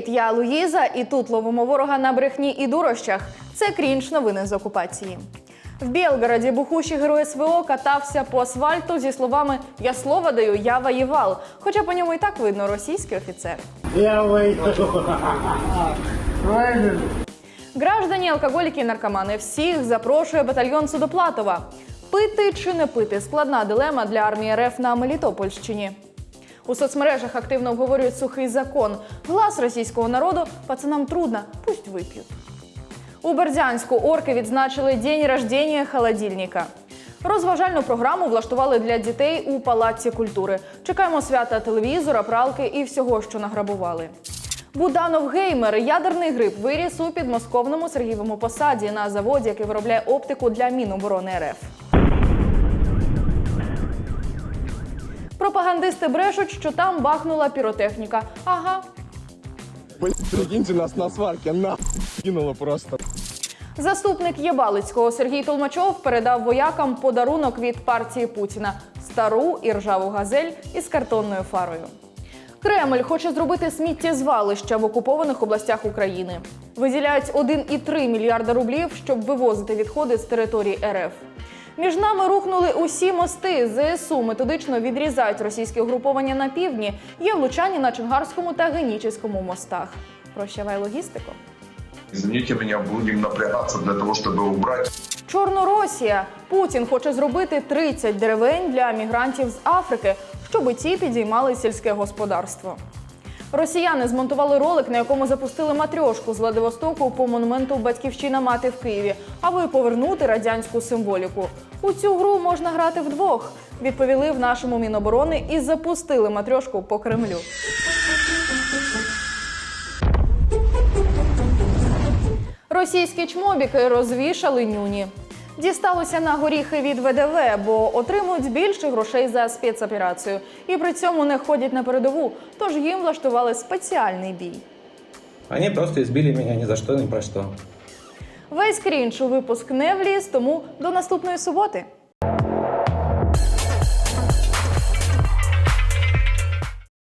Привіт, я Луїза, і тут ловимо ворога на брехні і дурощах. Це крінж новини з окупації. В Білгороді бухущий герой СВО катався по асфальту зі словами Я слово даю, я воював. Хоча по ньому і так видно російський офіцер. Я. Выйду. Граждані, алкоголіки і наркомани всіх запрошує батальйон Судоплатова. Пити чи не пити складна дилема для армії РФ на Мелітопольщині. У соцмережах активно обговорюють сухий закон. Глас російського народу пацанам трудно, пусть вип'ють. У Бердянську орки відзначили день рождення холодильника. Розважальну програму влаштували для дітей у палаці культури. Чекаємо свята телевізора, пралки і всього, що награбували. Буданов геймер ядерний гриб виріс у підмосковному Сергієвому посаді на заводі, який виробляє оптику для Міноборони РФ. Пропагандисти брешуть, що там бахнула піротехніка. Ага, Прикиньте, нас на сварке на кинуло просто. Заступник Єбалицького Сергій Толмачов передав воякам подарунок від партії Путіна стару і ржаву газель із картонною фарою. Кремль хоче зробити сміттєзвалища в окупованих областях України. Виділяють 1,3 мільярда рублів, щоб вивозити відходи з території РФ. Між нами рухнули усі мости. ЗСУ методично відрізають російські угруповання на півдні. Є влучання на Чонгарському та Генічеському мостах. Прощавай логістику. Извините меня, будем напрягаться для того, чтобы убрать Чорноросія. Путін хоче зробити 30 деревень для мігрантів з Африки, щоб ті підіймали сільське господарство. Росіяни змонтували ролик, на якому запустили матрьошку з Владивостоку по монументу Батьківщина мати в Києві, аби повернути радянську символіку. У цю гру можна грати вдвох. Відповіли в нашому міноборони і запустили матрьошку по Кремлю. Російські чмобіки розвішали нюні. Дісталося на горіхи від ВДВ, бо отримують більше грошей за спецоперацію і при цьому не ходять на передову, тож їм влаштували спеціальний бій. Вони просто збили мене ні за що, ні про що. Весь крінж у випуск не вліз, тому до наступної суботи.